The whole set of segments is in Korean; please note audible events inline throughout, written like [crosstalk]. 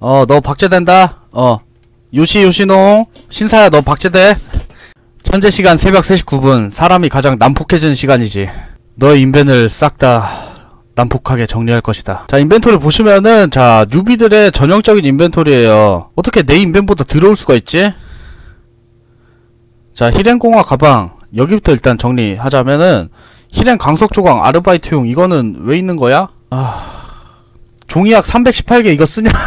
어, 너 박제된다. 어. 요시 요시노. 신사야, 너 박제돼. 현재 시간 새벽 3시 9분. 사람이 가장 난폭해지는 시간이지. 너의 인벤을 싹 다 난폭하게 정리할 것이다. 자, 인벤토리 보시면은, 자, 뉴비들의 전형적인 인벤토리예요 어떻게 내 인벤보다 들어올 수가 있지? 자, 힐앤공화 가방. 여기부터 일단 정리하자면은, 힐앤 강석 조각 아르바이트용 이거는 왜 있는 거야? 아. 종이약 318개 이거 쓰냐? [laughs]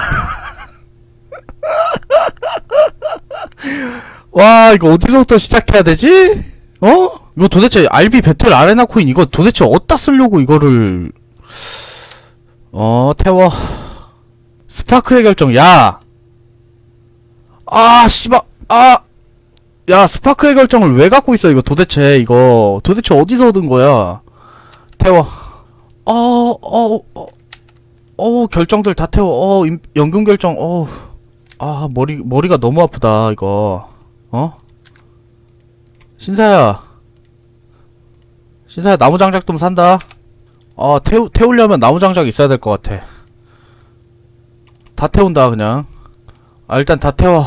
와 이거 어디서부터 시작해야 되지? 어? 이거 도대체 RB 배틀 아레나 코인 이거 도대체 어디다 쓰려고 이거를 어 태워 스파크의 결정 야! 아 씨발 아! 야 스파크의 결정을 왜 갖고 있어 이거 도대체 이거? 도대체 어디서 얻은 거야? 태워. 어어어 어, 어, 어, 결정들 다 태워. 어 임, 연금 결정. 어아 머리 머리가 너무 아프다 이거. 어? 신사야. 신사야 나무 장작 좀 산다. 어 태우 태우려면 나무 장작 있어야 될 것 같아. 다 태운다 그냥. 아 일단 다 태워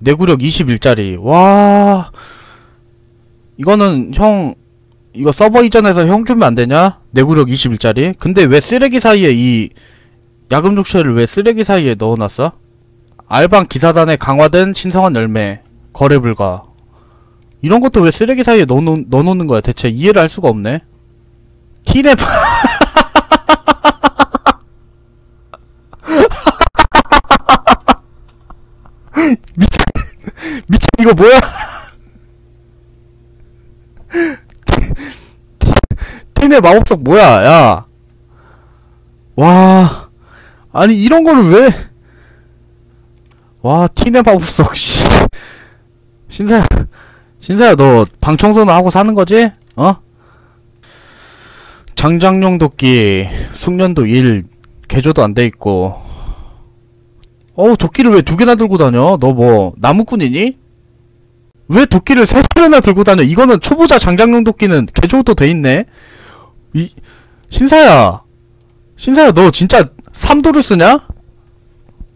내구력 21짜리. 와. 이거는 형 이거 서버 이전에서 형 주면 안 되냐? 내구력 21짜리? 근데 왜 쓰레기 사이에 이 야금 족쇄를 왜 쓰레기 사이에 넣어놨어? 알방 기사단에 강화된 신성한 열매 거래 불가. 이런 것도 왜 쓰레기 사이에 넣어놓, 넣어놓는 거야? 대체 이해를 할 수가 없네. 티네 미 [laughs] 이거 뭐야 [laughs] 티네 마법석 뭐야 야 와 아니 이런 거를 왜와 티네 마법석 씨 신사야 신사야 너 방 청소는 하고 사는 거지? 어? 장장용 도끼 숙련도 1 개조도 안 돼 있고 어우 도끼를 왜 두 개나 들고 다녀? 너 뭐 나무꾼이니? 왜 도끼를 세 개나 들고 다녀? 이거는 초보자 장장용 도끼는 개조도 돼 있네. 이 신사야 신사야 너 진짜 삼도를 쓰냐?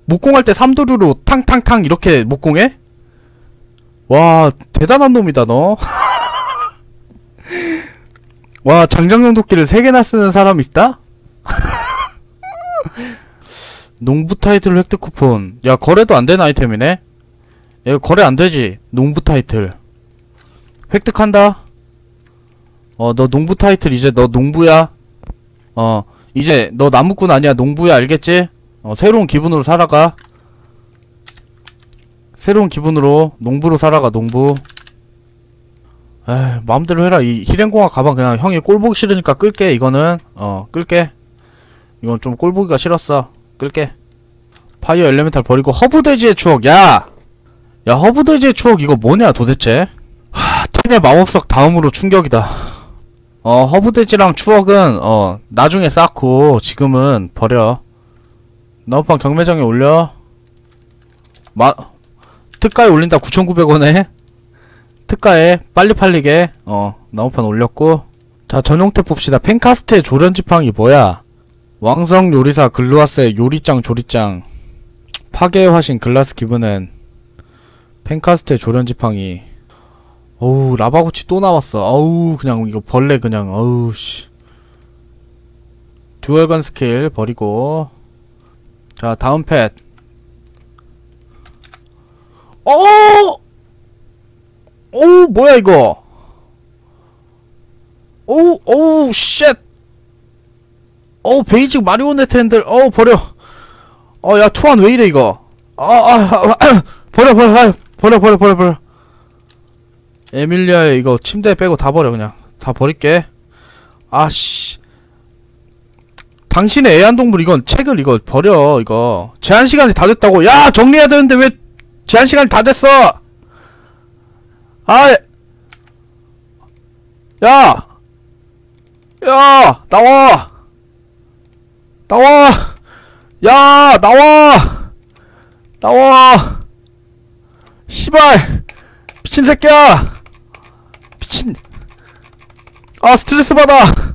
목공할 때 삼도류로 탕탕탕 이렇게 목공해? 와 대단한 놈이다 너. [laughs] 와 장장용 도끼를 세 개나 쓰는 사람 있다? [laughs] 농부 타이틀 획득 쿠폰. 야 거래도 안 되는 아이템이네. 야 이거 거래 안 되지. 농부 타이틀. 획득한다. 어 너 농부 타이틀 이제 너 농부야. 어 이제 너 나무꾼 아니야 농부야 알겠지? 어 새로운 기분으로 살아가. 새로운 기분으로 농부로 살아가 농부. 에이 마음대로 해라 이 힐행공학 가방 그냥 형이 꼴보기 싫으니까 끌게 이거는 어 끌게 이건 좀 꼴보기가 싫었어 끌게 파이어 엘레멘탈 버리고 허브돼지의 추억 야! 야 허브돼지의 추억 이거 뭐냐 도대체? 하 텐의 마법석 다음으로 충격이다. 어 허브돼지랑 추억은 어 나중에 쌓고 지금은 버려. 나우판 경매장에 올려. 마 특가에 올린다 9,900원에. 특가에 빨리 팔리게. 어 나무판 올렸고. 자 전용탭 봅시다. 펜카스트의 조련지팡이 뭐야? 왕성 요리사 글루아스의 요리짱 조리짱. 파괴의 화신 글라스 기브는 펜카스트의 조련지팡이. 어우 라바구치 또 나왔어. 어우 그냥 이거 벌레 그냥. 어우 씨. 듀얼건 스킬 버리고. 자 다음 펫. 어! 오 뭐야 이거? 오우 오우 쉣. 어우 베이직 마리오네트 핸들. 어우 버려. 어 야 투한 왜 이래 이거? 아아 아, 아, 버려 버려 아, 버려 버려 버려 버려. 에밀리아의 이거 침대 빼고 다 버려 그냥. 다 버릴게. 아씨. 당신의 애완동물 이건 책을 이거 버려 이거. 제한시간이 다 됐다고. 야 정리해야 되는데 왜 제한시간이 다 됐어? 아, 야, 야, 나와, 나와, 야, 나와, 나와, 씨발, 미친 새끼야, 미친, 아 스트레스 받아!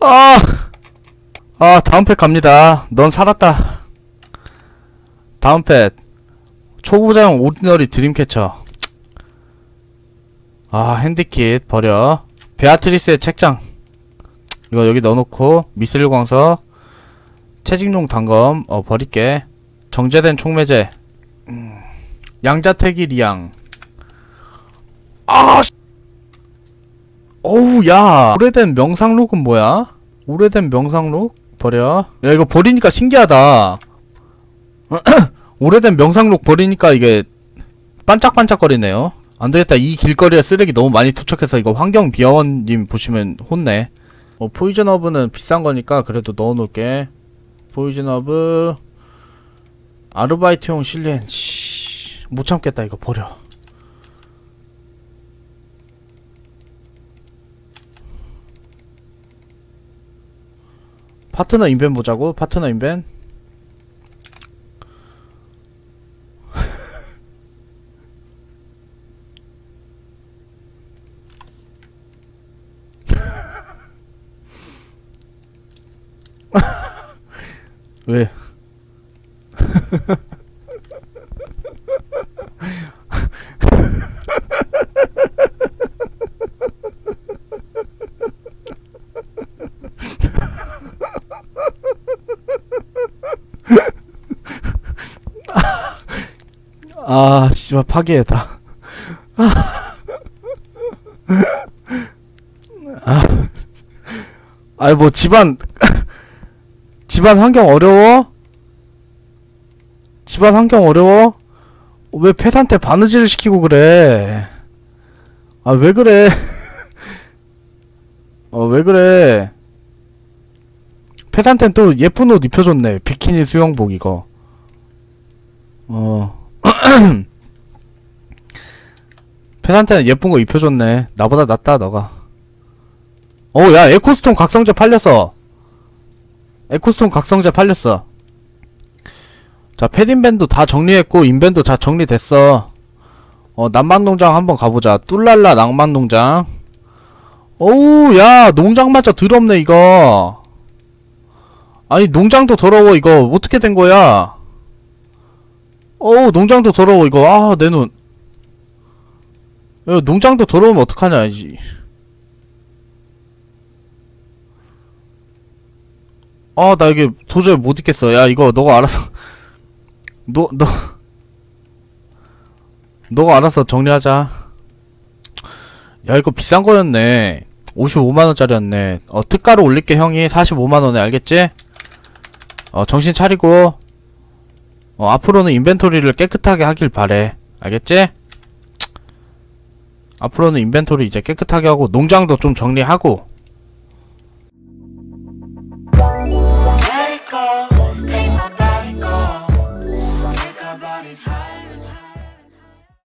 아, 아 다음 팩 갑니다. 넌 살았다. 다음 팩. 초보자용 오리지널이 드림캐쳐. 아 핸디킷 버려. 베아트리스의 책장. 이거 여기 넣어놓고 미스릴 광석. 채직용 단검 어 버릴게. 정제된 촉매제. 음, 양자택이 리양 아 씨. 어우 야. 오래된 명상록은 뭐야? 오래된 명상록? 버려. 야 이거 버리니까 신기하다. [clears throat] 오래된 명상록 버리니까 이게 반짝반짝거리네요. 안되겠다. 이 길거리에 쓰레기 너무 많이 투척해서 이거 환경비어원님 보시면 혼내. 어 포이즌 허브는 비싼 거니까 그래도 넣어놓을게. 포이즌 허브. 아르바이트용 실리엔 씨, 못 참겠다 이거 버려 파트너 인벤 보자고 파트너 인벤 [laughs] 왜? [laughs] 아, 씨발 파괴다. 아, 아이 뭐 집안 집안 환경 어려워? 집안 환경 어려워? 왜 펫한테 바느질을 시키고 그래? 아 왜 그래? [laughs] 어 왜 그래? 펫한텐 또 예쁜 옷 입혀줬네. 비키니 수영복 이거. 어. [clears throat] 펫한테는 예쁜 거 입혀줬네. 나보다 낫다 너가. 어, 야 에코스톤 각성제 팔렸어. 에코스톤 각성제 팔렸어. 자, 패딩밴도 다 정리했고, 인밴도 다 정리됐어. 어, 낭만농장 한번 가보자. 뚫랄라 낭만농장. 어우, 야, 농장마저 더럽네, 이거. 아니, 농장도 더러워, 이거. 어떻게 된 거야? 어우, 농장도 더러워, 이거. 아, 내 눈. 야, 농장도 더러우면 어떡하냐, 이지. 아, 나 이게 도저히 못 있겠어. 야, 이거 너가 알아서. [laughs] 너, 너. 너가 알아서 정리하자. 야, 이거 비싼 거였네. 55만원짜리였네. 어, 특가로 올릴게, 형이. 45만원에, 알겠지? 어, 정신 차리고. 어, 앞으로는 인벤토리를 깨끗하게 하길 바래. 알겠지? 앞으로는 인벤토리 이제 깨끗하게 하고, 농장도 좀 정리하고.